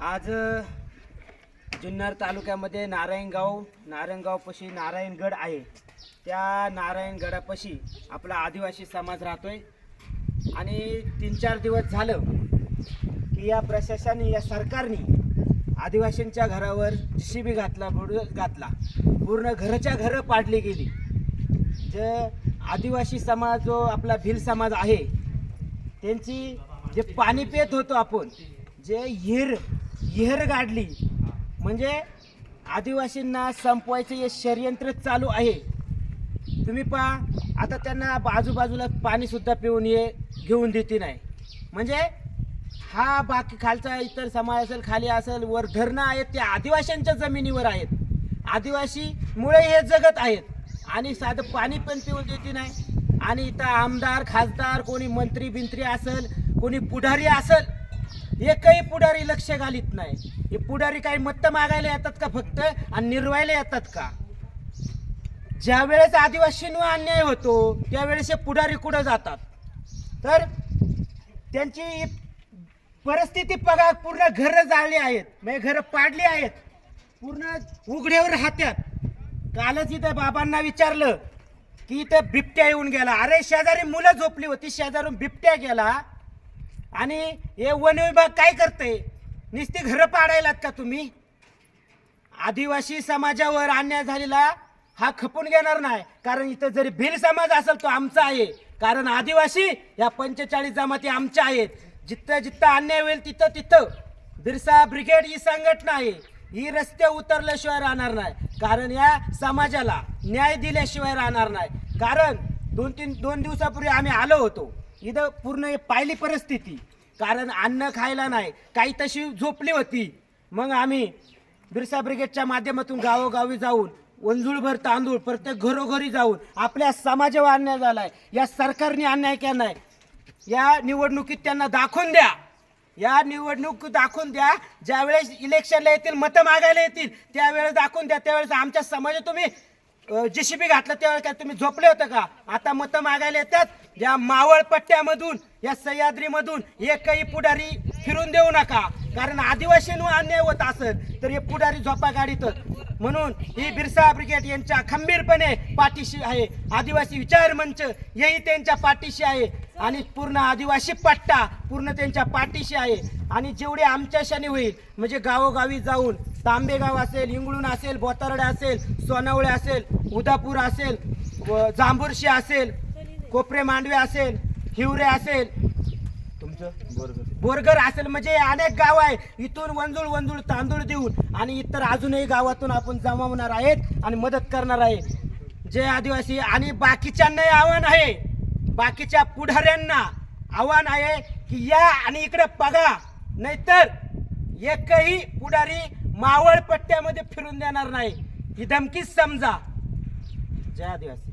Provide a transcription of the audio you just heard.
आज जुन्नर तालुक्यामध्ये नारायणगाव नारायणगावपाशी नारायणगड आहे. त्या नारायणगडापाशी आपला आदिवासी समाज राहतोय. आणि तीन चार दिवस झालं की या प्रशासनाने या सरकारने आदिवासींच्या घरावर शिबी घातला बुड घातला. पूर्ण घरच्या घरं पाडली गेली. जे आदिवासी समाज जो आपला भिल समाज आहे त्यांची जे पाणी पेत होतो आपण जे हिर हिर गाडली. म्हणजे आदिवासींना संपवायचं हे षडयंत्र चालू आहे. तुम्ही पहा आता त्यांना बाजूबाजूला पाणीसुद्धा पिऊन ये घेऊन देते नाही. म्हणजे हा बाकी खालचा इतर समाज असेल खाली असेल वर धरणं आहेत ते आदिवासींच्या जमिनीवर आहेत. आदिवासी मुळे हे जगत आहेत. आणि साधं पाणी पण पिऊन देते नाही. आणि इथं आमदार खासदार कोणी मंत्री बिंत्री असेल कोणी पुढारी असेल एकही पुढारी लक्ष घालीत नाही. हे पुढारी काही मत मागायला येतात का फक्त? आणि निर्वायला येतात का? ज्या वेळेस आदिवासींवर अन्याय होतो त्यावेळेस हे पुढारी कुठं जातात? तर त्यांची परिस्थिती बघा पूर्ण घरं जाळली आहेत. म्हणजे घरं पाडली आहेत. पूर्ण उघड्यावर राहत्यात. कालच इथं बाबांना विचारलं की इथं बिबट्या येऊन गेला. अरे शेजारी मुलं झोपली होती. शेजारून बिबट्या गेला. आणि हे वन विभाग काय करते? नुसती घरं पाडायलात का तुम्ही? आदिवासी समाजावर अन्याय झालेला हा खपून घेणार नाही. कारण इथं जरी भिल समाज असेल तो आमचा आहे. कारण आदिवासी या पंचेचाळीस जमाती आमच्या आहेत. जिथं जिथं अन्याय होईल तिथं तिथं. बिरसा ब्रिगेड ही संघटना आहे. ही रस्ते उतरल्याशिवाय राहणार नाही. कारण या समाजाला न्याय दिल्याशिवाय राहणार नाही. कारण दोन तीन दोन दिवसापूर्वी आम्ही आलो होतो. इथं पूर्ण हे पाहिली परिस्थिती. कारण अन्न खायला नाही काही तशी झोपली होती. मग आम्ही बिरसा ब्रिगेडच्या माध्यमातून गावोगावी जाऊन वंजूळभर तांदूळ प्रत्येक घरोघरी जाऊन आपल्या समाजावर अन्याय झाला आहे या सरकारने अन्याय केलाय या निवडणुकीत त्यांना दाखवून द्या. या निवडणूक दाखवून द्या. ज्यावेळेस इलेक्शनला येतील मतं मागायला येतील त्यावेळेस दाखवून द्या. त्यावेळेस आमच्या समाजात तुम्ही जेसीबी घातलं त्यावेळेस काय तुम्ही झोपले होतं का? आता मतं मागायला येतात या मावळ पट्ट्यामधून या सह्याद्रीमधून एकही पुढारी फिरून देऊ नका. कारण आदिवासींवर अन्याय होत असेल तर हे पुढारी झोपा गाडीतच म्हणून ही बिरसा ब्रिगेड यांच्या खंबीरपणे पाठीशी आहे. आदिवासी विचार मंच हेही त्यांच्या पाठीशी आहे. आणि पूर्ण आदिवासी पट्टा पूर्ण त्यांच्या पाठीशी आहे. आणि जेवढे आमच्याशाने होईल म्हणजे गावोगावी जाऊन तांबेगाव असेल इंगळूण असेल बोतारडा असेल सोनावळे असेल उदापूर असेल जांभूरशी जांभुर्शी असेल कोपरे मांडवे असेल हिवरे असेल. तुमचं? बोरगर असेल म्हणजे अनेक गाव आहे. इथून वंजूळ वंजूळ तांदूळ देऊन आणि इतर अजूनही गावातून आपण जमावणार आहेत आणि मदत करणार आहे जे आदिवासी आणि बाकीच्यांनाही आव्हान आहे. बाकीच्या पुढाऱ्यांना आव्हान आहे की या आणि इकडे बघा. नाहीतर एकही पुढारी मावळ पट्ट्यामध्ये फिरून देणार नाही. ही धमकीच समजा. जय आदिवासी.